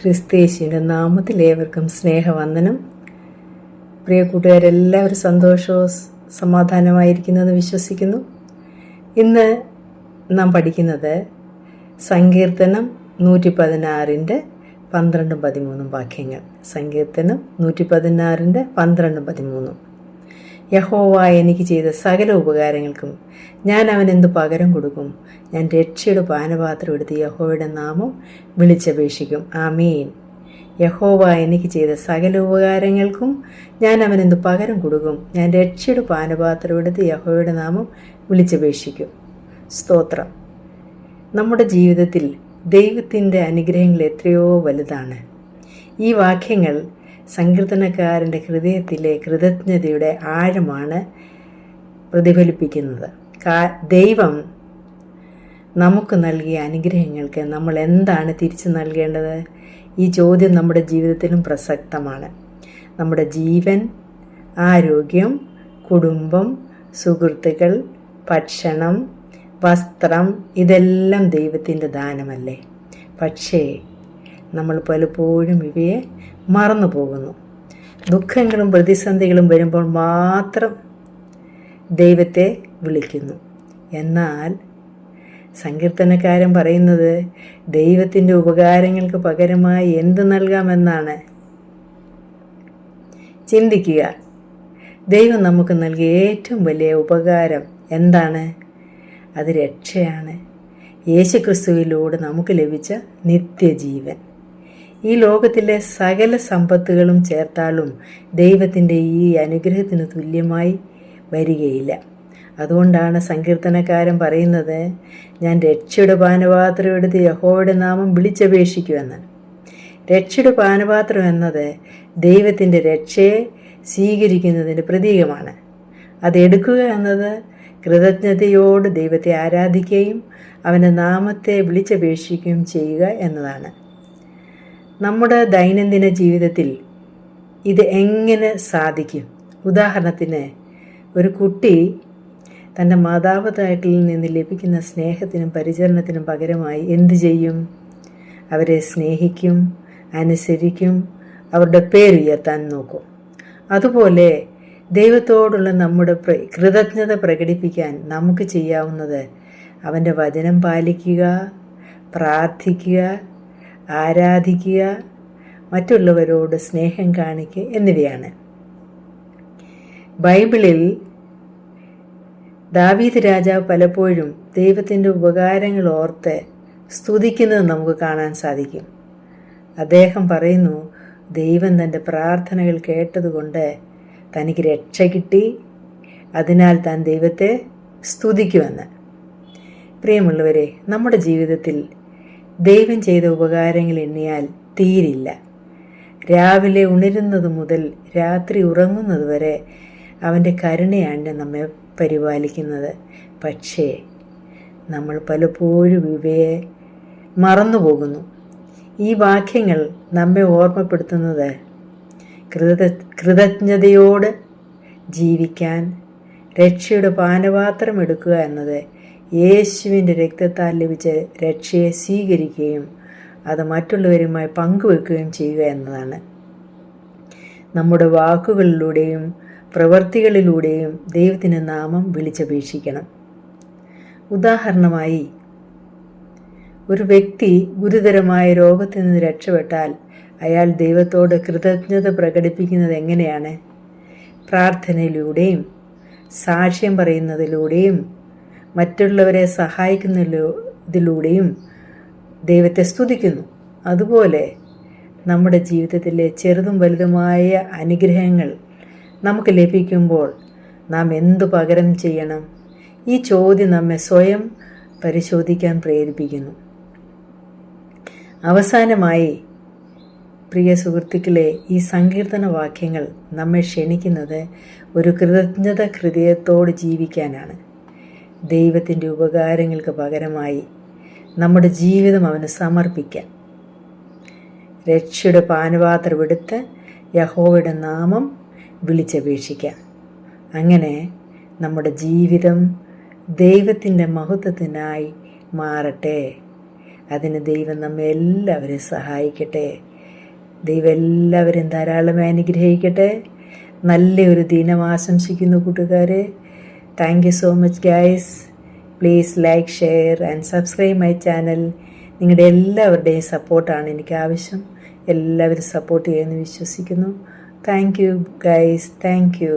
ക്രിസ്തേശുവിന്റെ നാമത്തിൽ ഏവർക്കും സ്നേഹവന്ദനം. പ്രിയ കൂട്ടുകാരെല്ലാവരും സന്തോഷവും സമാധാനമായിരിക്കുന്നെന്ന് വിശ്വസിക്കുന്നു. ഇന്ന് നാം പഠിക്കുന്നത് സങ്കീർത്തനം നൂറ്റി പതിനാറിന്റെ പന്ത്രണ്ടും പതിമൂന്നും വാക്യങ്ങൾ. സങ്കീർത്തനം നൂറ്റി പതിനാറിന്റെ പന്ത്രണ്ടും പതിമൂന്നും. യഹോവ എനിക്ക് ചെയ്ത സകല ഉപകാരങ്ങൾക്കും ഞാൻ അവൻ എന്തു പകരം കൊടുക്കും? ഞാൻ രക്ഷയുടെ പാനപാത്രം എടുത്ത് യഹോവയുടെ നാമം വിളിച്ചപേക്ഷിക്കും. ആമീൻ. യഹോവ എനിക്ക് ചെയ്ത സകല ഉപകാരങ്ങൾക്കും ഞാൻ അവൻ എന്തു പകരം കൊടുക്കും? ഞാൻ രക്ഷയുടെ പാനപാത്രം എടുത്ത് യഹോവയുടെ നാമം വിളിച്ചപേക്ഷിക്കും. സ്തോത്രം. നമ്മുടെ ജീവിതത്തിൽ ദൈവത്തിന്റെ അനുഗ്രഹങ്ങൾ എത്രയോ വലുതാണ്. ഈ വാക്യങ്ങൾ സങ്കീർത്തനക്കാരന്റെ ഹൃദയത്തിലെ കൃതജ്ഞതയുടെ ആഴമാണ് പ്രതിഫലിപ്പിക്കുന്നത്. ദൈവം നമുക്ക് നൽകിയ അനുഗ്രഹങ്ങൾക്ക് നമ്മൾ എന്താണ് തിരിച്ചു നൽകേണ്ടത്? ഈ ചോദ്യം നമ്മുടെ ജീവിതത്തിലും പ്രസക്തമാണ്. നമ്മുടെ ജീവൻ ആരോഗ്യം കുടുംബം സുഹൃത്തുക്കൾ ഭക്ഷണം വസ്ത്രം ഇതെല്ലാം ദൈവത്തിന്റെ ദാനമല്ലേ? പക്ഷേ നമ്മൾ പലപ്പോഴും ഇവയെ മറന്നു പോകുന്നു. ദുഃഖങ്ങളും പ്രതിസന്ധികളും വരുമ്പോൾ മാത്രം ദൈവത്തെ വിളിക്കുന്നു. എന്നാൽ സങ്കീർത്തനക്കാരൻ പറയുന്നത് ദൈവത്തിന്റെ ഉപകാരങ്ങൾക്ക് പകരമായി എന്ത് നൽകാമെന്നാണ്. ചിന്തിക്കുക. ദൈവം നമുക്ക് നൽകിയ ഏറ്റവും വലിയ ഉപകാരം എന്താണ്? അത് രക്ഷയാണ്. യേശുക്രിസ്തുവിലൂടെ നമുക്ക് ലഭിച്ച നിത്യജീവൻ. ഈ ലോകത്തിലെ സകല സമ്പത്തുകളും ചേർത്താലും ദൈവത്തിന്റെ ഈ അനുഗ്രഹത്തിന് തുല്യമായി വരികയില്ല. അതുകൊണ്ടാണ് സങ്കീർത്തനക്കാരൻ പറയുന്നത് ഞാൻ രക്ഷയുടെ പാനപാത്രം എടുത്ത് യഹോയുടെ നാമം വിളിച്ചപേക്ഷിക്കുമെന്ന്. രക്ഷയുടെ പാനപാത്രം എന്നത് ദൈവത്തിന്റെ രക്ഷയെ സ്വീകരിക്കുന്നതിന്റെ പ്രതീകമാണ്. അതെടുക്കുക എന്നത് കൃതജ്ഞതയോട് ദൈവത്തെ ആരാധിക്കുകയും അവന്റെ നാമത്തെ വിളിച്ചപേക്ഷിക്കുകയും ചെയ്യുക എന്നതാണ്. നമ്മുടെ ദൈനംദിന ജീവിതത്തിൽ ഇത് എങ്ങനെ സാധിക്കും? ഉദാഹരണത്തിന് ഒരു കുട്ടി തന്റെ മാതാപിതാക്കളിൽ നിന്ന് ലഭിക്കുന്ന സ്നേഹത്തിനും പരിചരണത്തിനും പകരമായി എന്തു ചെയ്യും? അവരെ സ്നേഹിക്കും അനുസരിക്കും അവരുടെ പേരുയർത്താൻ നോക്കും. അതുപോലെ ദൈവത്തോടുള്ള നമ്മുടെ കൃതജ്ഞത പ്രകടിപ്പിക്കാൻ നമുക്ക് ചെയ്യാവുന്നത് അവന്റെ വചനം പാലിക്കുക പ്രാർത്ഥിക്കുക ആരാധിക്കുക മറ്റുള്ളവരോട് സ്നേഹം കാണിക്കുക എന്നിവയാണ്. ബൈബിളിൽ ദാവീദ് രാജാവ് പലപ്പോഴും ദൈവത്തിന്റെ ഉപകാരങ്ങൾ ഓർത്ത് സ്തുതിക്കുന്നത് നമുക്ക് കാണാൻ സാധിക്കും. അദ്ദേഹം പറയുന്നു ദൈവം തന്റെ പ്രാർത്ഥനകൾ കേട്ടതുകൊണ്ട് തനിക്ക് രക്ഷ കിട്ടി. അതിനാൽ താൻ ദൈവത്തെ സ്തുതിക്കുമെന്ന്. പ്രിയമുള്ളവരെ നമ്മുടെ ജീവിതത്തിൽ ദൈവം ചെയ്ത ഉപകാരങ്ങൾ എണ്ണിയാൽ തീരില്ല. രാവിലെ ഉണരുന്നത് മുതൽ രാത്രി ഉറങ്ങുന്നത് വരെ അവന്റെ കരുണയാണ് നമ്മെ പരിപാലിക്കുന്നത്. പക്ഷേ നമ്മൾ പലപ്പോഴും ഇവയെ മറന്നുപോകുന്നു. ഈ വാക്യങ്ങൾ നമ്മെ ഓർമ്മപ്പെടുത്തുന്നത് കൃത കൃതജ്ഞതയോട് ജീവിക്കാൻ രക്ഷയുടെ പാനപാത്രം എടുക്കുക എന്നത് യേശുവിന്റെ രക്തത്താൽ ലഭിച്ച രക്ഷയെ സ്വീകരിക്കുകയും അത് മറ്റുള്ളവരുമായി പങ്കുവെക്കുകയും ചെയ്യുക എന്നതാണ്. നമ്മുടെ വാക്കുകളിലൂടെയും പ്രവൃത്തികളിലൂടെയും ദൈവത്തിന്റെ നാമം വിളിച്ചപേക്ഷിക്കണം. ഉദാഹരണമായി ഒരു വ്യക്തി ഗുരുതരമായ രോഗത്തിൽ നിന്ന് രക്ഷപ്പെട്ടാൽ അയാൾ ദൈവത്തോട് കൃതജ്ഞത പ്രകടിപ്പിക്കുന്നത് എങ്ങനെയാണ്? പ്രാർത്ഥനയിലൂടെയും സാക്ഷ്യം പറയുന്നതിലൂടെയും മറ്റുള്ളവരെ സഹായിക്കുന്നതിലൂടെയും ദൈവത്തെ സ്തുതിക്കുന്നു. അതുപോലെ നമ്മുടെ ജീവിതത്തിലെ ചെറുതും വലുതുമായ അനുഗ്രഹങ്ങൾ നമുക്ക് ലഭിക്കുമ്പോൾ നാം എന്തു പകരം ചെയ്യണം? ഈ ചോദ്യം നമ്മെ സ്വയം പരിശോധിക്കാൻ പ്രേരിപ്പിക്കുന്നു. അവസാനമായി പ്രിയ സുഹൃത്തുക്കളെ ഈ സങ്കീർത്തന വാക്യങ്ങൾ നമ്മെ ക്ഷണിക്കുന്നത് ഒരു കൃതജ്ഞത ഹൃദയത്തോട് ജീവിക്കാനാണ്. ദൈവത്തിന്റെ ഉപകാരങ്ങൾക്ക് പകരമായി നമ്മുടെ ജീവിതം അവന് സമർപ്പിക്കാൻ. രക്ഷയുടെ പാനപാത്രം എടുത്ത് യഹോവയുടെ നാമം വിളിച്ചപേക്ഷിക്കാം. അങ്ങനെ നമ്മുടെ ജീവിതം ദൈവത്തിന്റെ മഹത്വത്തിനായി മാറട്ടെ. അതിന് ദൈവം നമ്മെ എല്ലാവരെയും സഹായിക്കട്ടെ. ദൈവം എല്ലാവരും ധാരാളമായി അനുഗ്രഹിക്കട്ടെ. നല്ലൊരു ദിനം ആശംസിക്കുന്നു കൂട്ടുകാരെ. Thank you so much guys please like share and subscribe my channel നിങ്ങളുടെ എല്ലാവരുടെയും സപ്പോർട്ടാണ് എനിക്ക് ആവശ്യം. എല്ലാവരും സപ്പോർട്ട് ചെയ്യുമെന്ന് വിശ്വസിക്കുന്നു. Thank you guys thank you